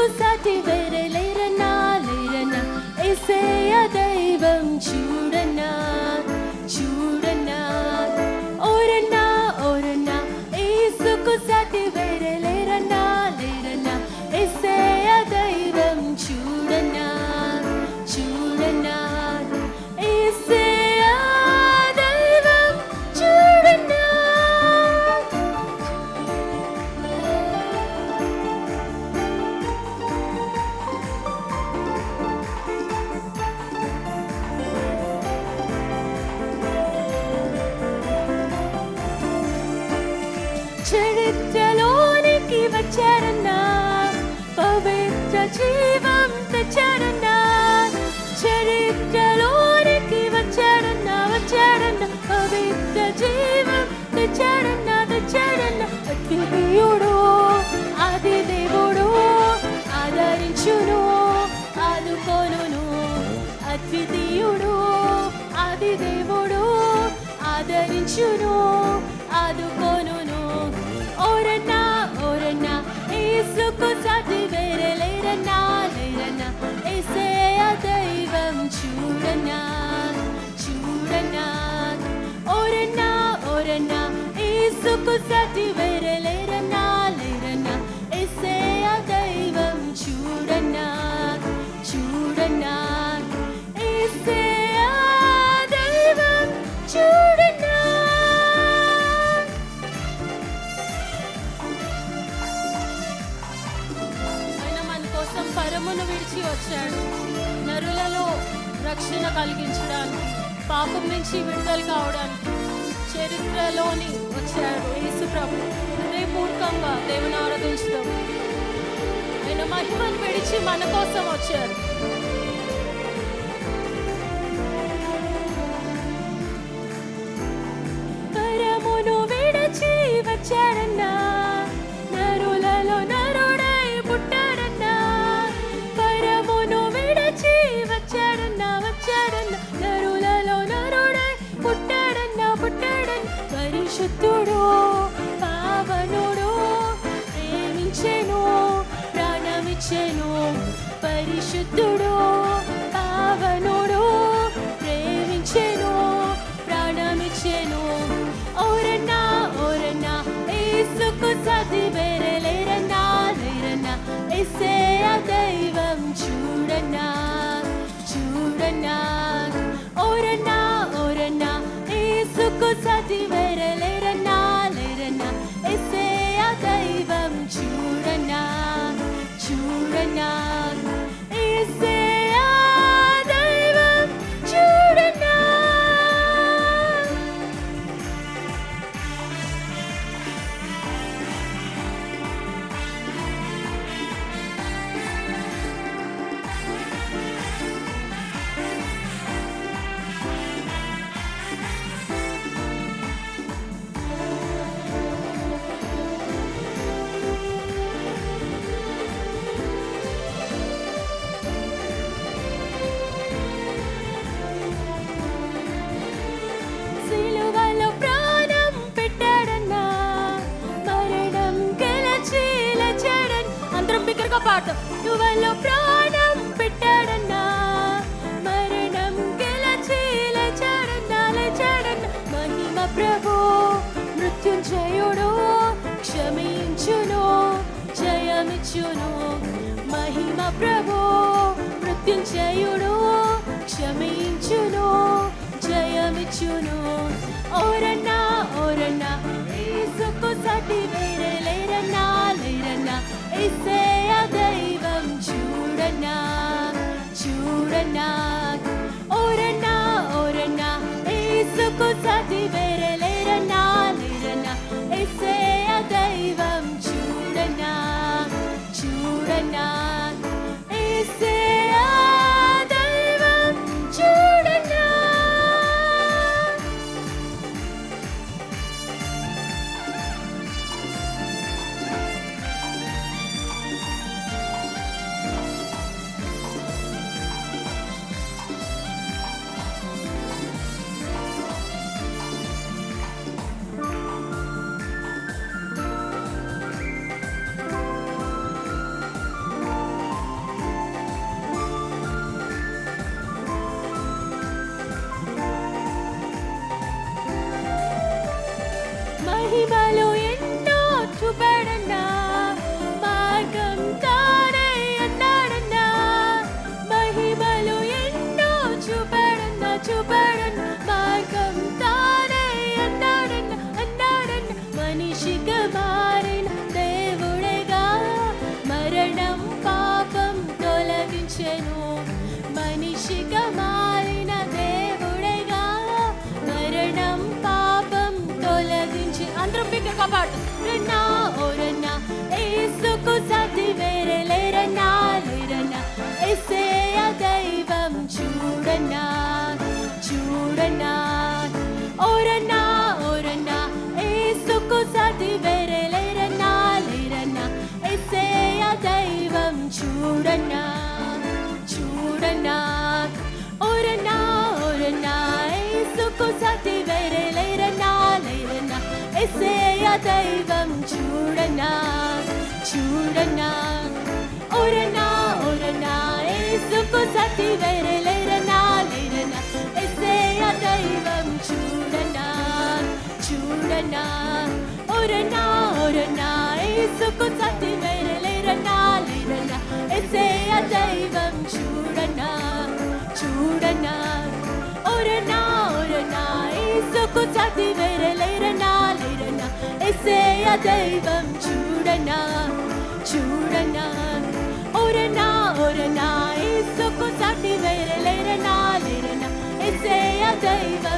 యేసుకు సాటి చరిత్రలోనికి వచ్చారన్నా పవిత్ర జీవం తెచ్చారన్నా చరిత్రలోనికి వచ్చారన్నా వచ్చారన్నా పవిత్ర జీవం తెచ్చారన్నా తెచ్చారన్నా అద్వితీయుడు ఆది దేవుడు ఆదరించును ఆదుకోనును అద్వితీయుడు ఆది దేవుడు ఆదరించును ఆదుకోనును ఏసుకు సాటి వేరే లేరన్నా లేరన్నా ఏసేయ దైవం చూడన్నా చూడన్నా. ఓరన్నా ఓరన్నా ఏసుకు సాటి వేరే లేరన్నా లేరన్నా. నరమును విడిచి వచ్చాడు. నరులలో రక్షణ కలిగించడానికి పాపం నుంచి విడుదల కావడానికి చరిత్రలోని వచ్చాడు యేసు ప్రభు. హృదయపూర్వకంగా దేవుని ఆరాధించడం ఆయన మహిమను విడిచి మన కోసం వచ్చారు పరిశుద్ధుడు పావనుడు ప్రేమించెను ప్రాణమిచ్చెను. పరిశుద్ధుడు పావనుడు ప్రేమించెను ప్రాణమిచ్చెను. ఓరన్నా ఓరన్నా ఏసుకు సది వేరే లేరన్నా లేరన్నా ఏసేయ దైవం చూడన్నా చూడన్నా. ఓరన్నా ఓరన్నా ఏసుకు సది వేరే చూడన్నా లేచాడన్ బిగ్గరగా పాడతాం సిలువలో ప్రాణం పెట్టాడన్నా మరణం గెలచి లేచాడన్నా లేచాడన్నా మహిమ ప్రభు మృత్యుంజయుడు క్షమించును జయమిచ్చును. మహిమ ప్రభు మృత్యుంజయుడు క్షమించును జయమిచ్చును. ఓరన్నా ఓరన్నా ఏసుకు సటి Hannibal పాడు రన్నా ఓ రన్నా ఏసుకు సాటి వేరే లేరన్నా లేరన్నా ఎస్సేయ దైవం చూడన్నా చూడన్నా ఓరన్నా ఓరన్నా ఏసుకు సాటి వేరే లేరన్నా లేరన్నా ఎస్సేయ దైవం చూడన్నా చూడన్నా ఓరన్నా ఓరన్నా ఏసుకు సాటి వేరే లేరన్నా లేరన్నా ఎస్సేయ దైవం చూడనా? చూడనా? ఒరనా ఒరనా ఏసుకు సతి వెరలేరనా? లేరనా? ఎసేయ దైవం చూడనా? చూడనా? ఒరనా ఒరనా ఏసుకు సతి వెరలేరనా? లేరనా? ఎసేయ దైవం చూడనా? చూడనా? ఒరనా ఒరనా ఏసుకు సతి వెరలేరనా? ఎసేయ దైవం చూడనా చూడనా ఒరనా ఒరనా ఏసుకు సాటి వేరలేరనా లేరనా ఎసేయ దైవం